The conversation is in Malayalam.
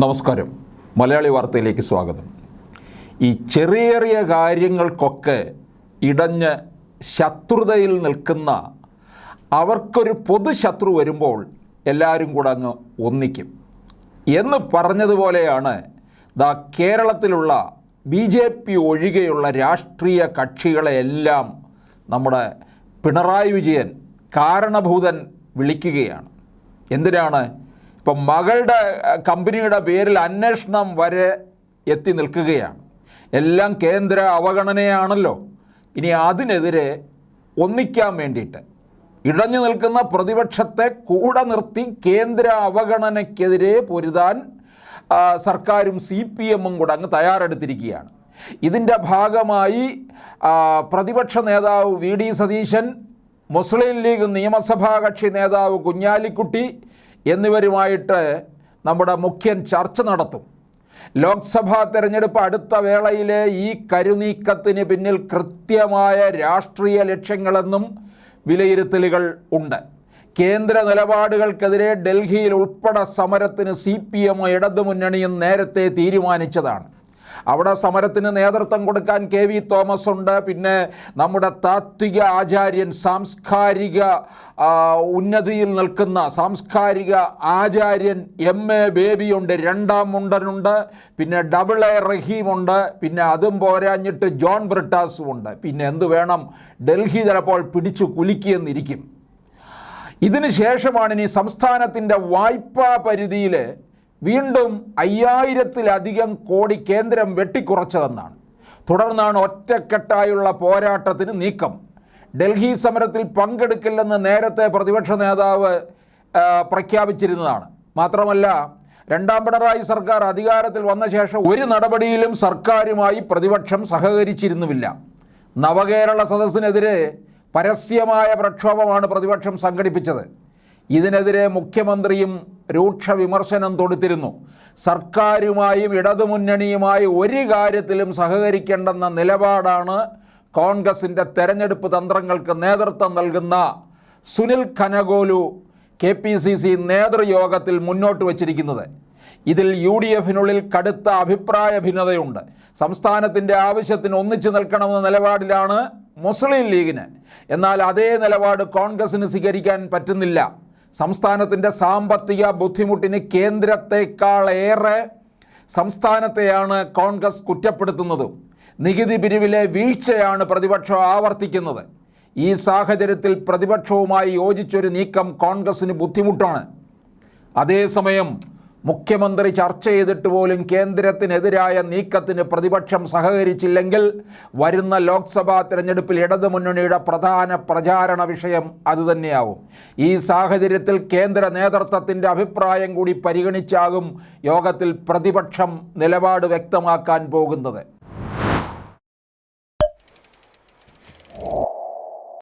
നമസ്കാരം. മലയാളി വാർത്തയിലേക്ക് സ്വാഗതം. ഈ ചെറിയ ചെറിയ കാര്യങ്ങൾക്കൊക്കെ ഇടഞ്ഞ് ശത്രുതയിൽ നിൽക്കുന്ന അവർക്കൊരു പൊതു ശത്രു വരുമ്പോൾ എല്ലാവരും കൂടെ അങ്ങ് ഒന്നിക്കും. എന്ന് പറഞ്ഞതുപോലെയാണ് ദാ കേരളത്തിലുള്ള ബി ജെ പി ഒഴികെയുള്ള രാഷ്ട്രീയ കക്ഷികളെയെല്ലാം നമ്മുടെ പിണറായി വിജയൻ കാരണഭൂതൻ വിളിക്കുകയാണ്. എന്തിനാണ്? ഇപ്പം മകളുടെ കമ്പനിയുടെ പേരിൽ അന്വേഷണം വരെ എത്തി നിൽക്കുകയാണ്. എല്ലാം കേന്ദ്ര അവഗണനയാണല്ലോ. ഇനി അതിനെതിരെ ഒന്നിക്കാൻ വേണ്ടിയിട്ട് ഇടഞ്ഞു നിൽക്കുന്ന പ്രതിപക്ഷത്തെ കൂടെ നിർത്തി കേന്ദ്ര അവഗണനയ്ക്കെതിരെ പൊരുതാൻ സർക്കാരും സി പി എമ്മും കൂടെ അങ്ങ് തയ്യാറെടുത്തിരിക്കുകയാണ്. ഇതിന്റെ ഭാഗമായി പ്രതിപക്ഷ നേതാവ് വി ഡി സതീശൻ മുസ്ലിം ലീഗ് നിയമസഭാ കക്ഷി നേതാവ് കുഞ്ഞാലിക്കുട്ടി എന്നിവരുമായിട്ട് നമ്മുടെ മുഖ്യൻ ചർച്ച നടത്തും. ലോക്സഭാ തെരഞ്ഞെടുപ്പ് അടുത്ത വേളയിലെ ഈ കരുനീക്കത്തിന് പിന്നിൽ കൃത്യമായ രാഷ്ട്രീയ ലക്ഷ്യങ്ങളെന്നും വിലയിരുത്തലുകൾ ഉണ്ട്. കേന്ദ്ര നിലപാടുകൾക്കെതിരെ ഡൽഹിയിൽ ഉൾപ്പെടെ സമരത്തിന് സി പി എം ഇടതുമുന്നണിയും നേരത്തെ തീരുമാനിച്ചതാണ്. അവിടെ സമരത്തിന് നേതൃത്വം കൊടുക്കാൻ കെ വി തോമസ് ഉണ്ട്. പിന്നെ നമ്മുടെ താത്വിക ആചാര്യൻ സാംസ്കാരിക ഉന്നതിയിൽ നിൽക്കുന്ന സാംസ്കാരിക ആചാര്യൻ എം. എ. ബേബിയുണ്ട്. രണ്ടാം മുണ്ടനുണ്ട്. പിന്നെ ഡബിൾ എ റഹീമുണ്ട്. പിന്നെ അതും പോരാഞ്ഞിട്ട് ജോൺ ബ്രിട്ടാസും ഉണ്ട്. പിന്നെ എന്ത് വേണം? ഡൽഹി ചിലപ്പോൾ പിടിച്ചു കുലുക്കിയെന്നിരിക്കും. ഇതിന് ശേഷമാണ് ഇനി സംസ്ഥാനത്തിന്റെ വായ്പാ പരിധിയിൽ വീണ്ടും അയ്യായിരത്തിലധികം കോടി കേന്ദ്രം വെട്ടിക്കുറച്ചതെന്നാണ്. തുടർന്നാണ് ഒറ്റക്കെട്ടായുള്ള പോരാട്ടത്തിന് നീക്കം. ഡൽഹി സമരത്തിൽ പങ്കെടുക്കില്ലെന്ന് നേരത്തെ പ്രതിപക്ഷ നേതാവ് പ്രഖ്യാപിച്ചിരുന്നതാണ്. മാത്രമല്ല രണ്ടാം പിണറായി സർക്കാർ അധികാരത്തിൽ വന്ന ശേഷം ഒരു നടപടിയിലും സർക്കാരുമായി പ്രതിപക്ഷം സഹകരിച്ചിരുന്നുമില്ല. നവകേരള സദസ്സിനെതിരെ പരസ്യമായ പ്രക്ഷോഭമാണ് പ്രതിപക്ഷം സംഘടിപ്പിച്ചത്. ഇതിനെതിരെ മുഖ്യമന്ത്രിയും രൂക്ഷ വിമർശനം തൊടുത്തിരുന്നു. സർക്കാരുമായും ഇടതുമുന്നണിയുമായി ഒരു കാര്യത്തിലും സഹകരിക്കേണ്ടെന്ന നിലപാടാണ് കോൺഗ്രസിന്റെ തെരഞ്ഞെടുപ്പ് തന്ത്രങ്ങൾക്ക് നേതൃത്വം നൽകുന്ന Sunil Kanugolu K P C C നേതൃയോഗത്തിൽ മുന്നോട്ട് വച്ചിരിക്കുന്നത്. ഇതിൽ യു ഡി എഫിനുള്ളിൽ കടുത്ത അഭിപ്രായ ഭിന്നതയുണ്ട്. സംസ്ഥാനത്തിന്റെ ആവശ്യത്തിന് ഒന്നിച്ചു നിൽക്കണമെന്ന നിലപാടിലാണ് മുസ്ലിം ലീഗിന്. എന്നാൽ അതേ നിലപാട് കോൺഗ്രസിന് സ്വീകരിക്കാൻ പറ്റുന്നില്ല. സംസ്ഥാനത്തിന്റെ സാമ്പത്തിക ബുദ്ധിമുട്ടിന് കേന്ദ്രത്തെക്കാളേറെ സംസ്ഥാനത്തെയാണ് കോൺഗ്രസ് കുറ്റപ്പെടുത്തുന്നത്. നികുതി പിരിവിലെ വീഴ്ചയാണ് പ്രതിപക്ഷം ആവർത്തിക്കുന്നത്. ഈ സാഹചര്യത്തിൽ പ്രതിപക്ഷവുമായി യോജിച്ചൊരു നീക്കം കോൺഗ്രസിന് ബുദ്ധിമുട്ടാണ്. അതേസമയം മുഖ്യമന്ത്രി ചർച്ച ചെയ്തിട്ട് പോലും കേന്ദ്രത്തിനെതിരായ നീക്കത്തിന് പ്രതിപക്ഷം സഹകരിച്ചില്ലെങ്കിൽ വരുന്ന ലോക്സഭാ തിരഞ്ഞെടുപ്പിൽ ഇടതുമുന്നണിയുടെ പ്രധാന പ്രചാരണ വിഷയം അതുതന്നെയാവും. ഈ സാഹചര്യത്തിൽ കേന്ദ്ര നേതൃത്വത്തിന്റെ അഭിപ്രായം കൂടി പരിഗണിച്ചാകും യോഗത്തിൽ പ്രതിപക്ഷം നിലപാട് വ്യക്തമാക്കാൻ പോകുന്നത്.